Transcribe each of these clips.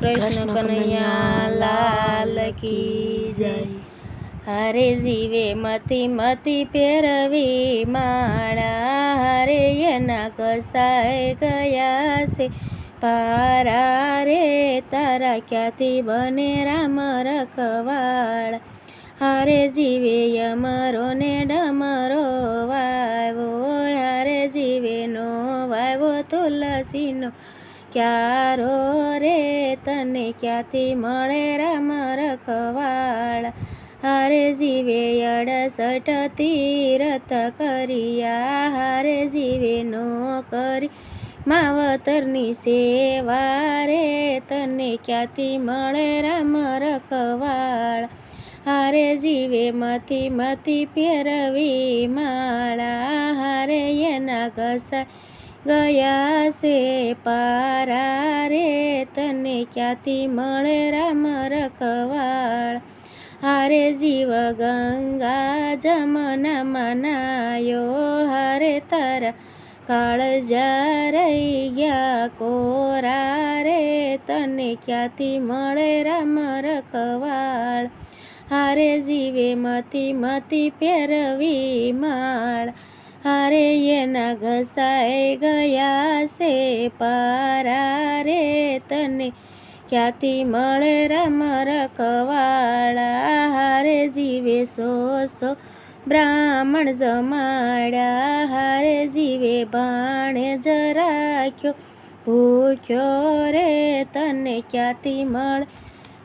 કૃષ્ણ કનૈયા લાલ કી જય. હરે જીવે મતી મતી પહેરવી માળા, હરે એના કસાય ગયા છે. પારા રે તારા ક્યાંથી બને રામ રખવાળ? હારે જીવે અમરો ને ડમરો વાવો હારે જીવે નો વાવો તુલસીનો ક્યારો રે તને ક્યાંથી મળે રામ રખવાળ? હારે જીવે અડસઠ તીરથ કરિયા, હારે જીવે નો કરી માવતરની સેવા રે તને ક્યાંથી મળે રામ રખવાળ? હારે જીવે મથી મથી પેરવી માળા, હારે એના ઘસા ગયા છે પારા રે તને ક્યાંથી મળે રામ રખવાળ? હારે જીવ ગંગા જમના મનાયો હારે તારા કાળજા રહી ગયા કોરા રે તને ક્યાંથી મળે રામ રખવાળ? હારે જીવે મતી મતી ફેરવી માળ હારે એના ઘસાઈ ગયા છે પારા રે તને ક્યાંથી મળે રામ રખવાળા હારે જીવે સો સો બ્રાહ્મણ જમાડ્યા હારે જીવે ભાણે જ રાખ્યો ભૂખ્યો રે તને ક્યાંથી મળે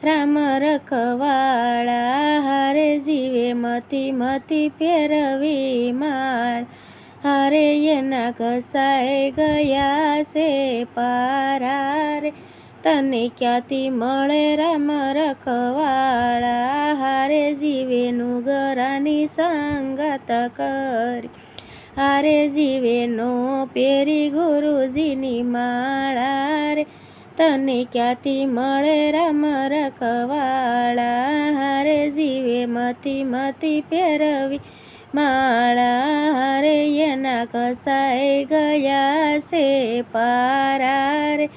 રામ રખવાળા હારે જીવે મતી મતી ફેરવી માળ હારે એના ઘસાઈ ગયા છે પારા રે તને ક્યાંથી મળે રામ રખવાળા હારે જીવેનું ગરાની સંગત કરી હારે જીવેનો પેરી ગુરુજીની માળા રે તને ક્યાંથી મળે રામ રખવાળા હારે જીવે મતી મતી ફેરવી માળા હારે એના કસાઈ ગયા છે પારા રે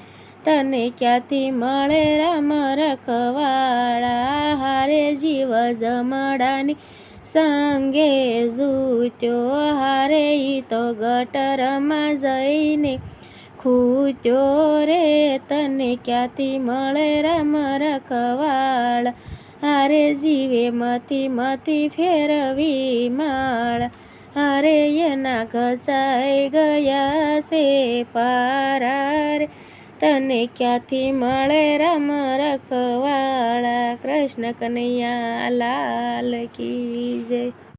તને ક્યાંથી મળે રામ રખવાળા? હારે જીવ જમડાની સંગે જૂત્યો હારે ઈ તો ગટરમાં જઈને ખૂત્યો રે. તને ક્યાંથી મળે રામ રખવાળ? હારે જીવે મતી મતી ફેરવી માળ. હારે એના ખચાઈ ગયા છે પારાર. તને ક્યાંથી મળે રામ રખવાળા? કૃષ્ણ કનૈયા લાલ કી જય.